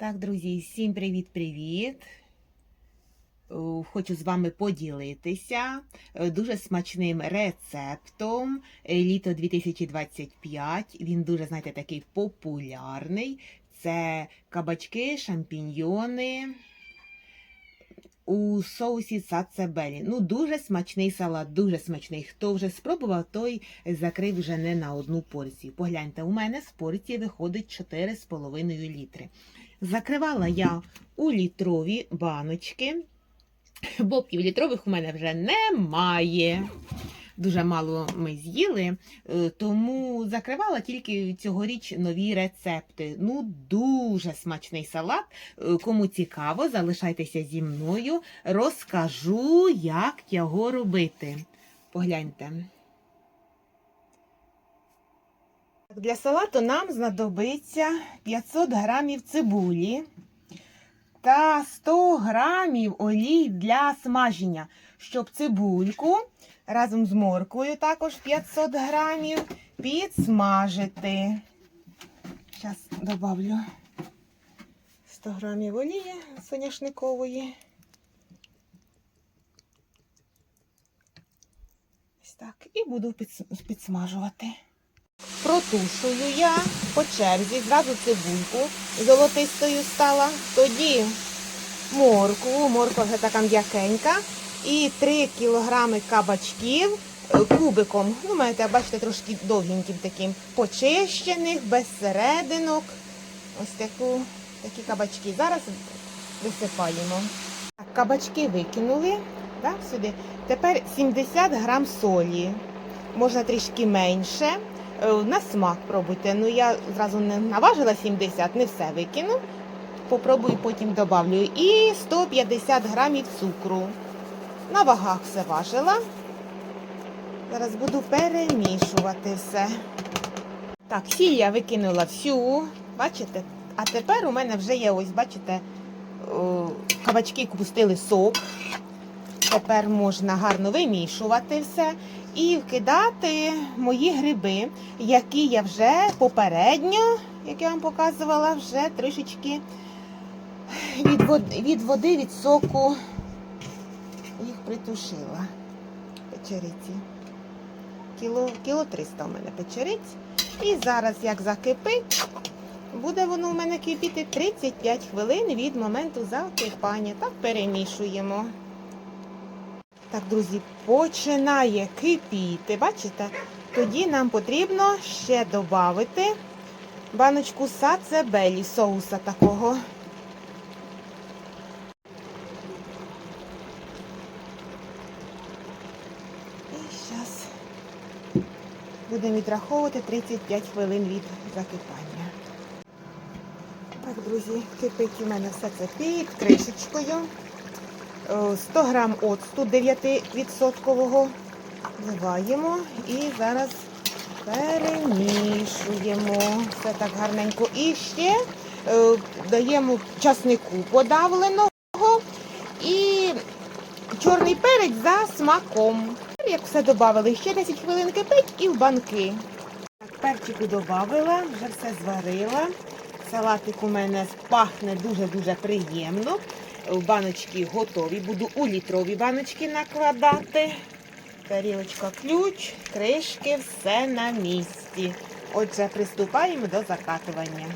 Так, друзі, всім привіт-привіт! Е, Хочу з вами поділитися е, дуже смачним рецептом е, літо 2025. Він дуже, знаєте, такий популярний. Це кабачки, шампіньйони у соусі сацебелі. Ну, дуже смачний салат, дуже смачний. Хто вже спробував, той закрив вже не на одну порцію. Погляньте, у мене з порції виходить 4,5 літри. Закривала я у літрові баночки, бо півлітрових у мене вже немає. Дуже мало ми з'їли, е, тому закривала тільки цьогоріч нові рецепти. Ну, дуже смачний салат. Е, Кому цікаво, залишайтеся зі мною, розкажу, як його робити. Погляньте. Для салату нам знадобиться 500 грамів цибулі та 100 грамів олій для смаження, щоб цибульку разом з морквою також 500 грамів підсмажити. Зараз добавлю 100 грамів олії соняшникової. Ось так. І буду підсмажувати. Протушую я по черзі, зразу цибульку золотистою стала, тоді моркву, морква вже така м'якенька, і 3 кілограми кабачків е, кубиком. Ну, маєте, бачите, трошки довгеньким таким, почищених, без серединок. Ось таку, такі кабачки. Зараз висипаємо. Кабачки викинули так, сюди. Тепер 70 грам солі. Можна трішки менше. Е, На смак пробуйте. Ну я зразу не наважила 70, не все викину. Попробую, потім добавлю. І 150 грамів цукру. На вагах все важила. Зараз буду перемішувати все. Так, сіль я викинула всю. Бачите? А тепер у мене вже є, ось, бачите, кабачки пустили сок. Тепер можна гарно вимішувати все і вкидати мої гриби, які я вже попередньо, як я вам показувала, вже трішечки від води, від, води, від соку їх притушила. Печериці. Кіло, кіло 300 у мене печериць. І зараз, як закипить, буде воно у мене кипіти 35 хвилин від моменту закипання. Так перемішуємо. Так, друзі, починає кипіти. Бачите? Тоді нам потрібно ще додати баночку сацебелі соуса такого. І зараз будемо відраховувати 35 хвилин від закипання. Так, друзі, кипить у мене все це під кришечкою. Е, 100 грам оцту 9% вливаємо і зараз перемішуємо все так гарненько. І ще е, даємо часнику подавленого і чорний перець за смаком. Як все додали, ще 10 хвилин кипить і в банки. Перчику додавила, вже все зварила. Салатик у мене пахне дуже-дуже приємно. Баночки готові. Буду у літрові баночки накладати. Тарілочка ключ, кришки, все на місці. Отже, приступаємо до закатування.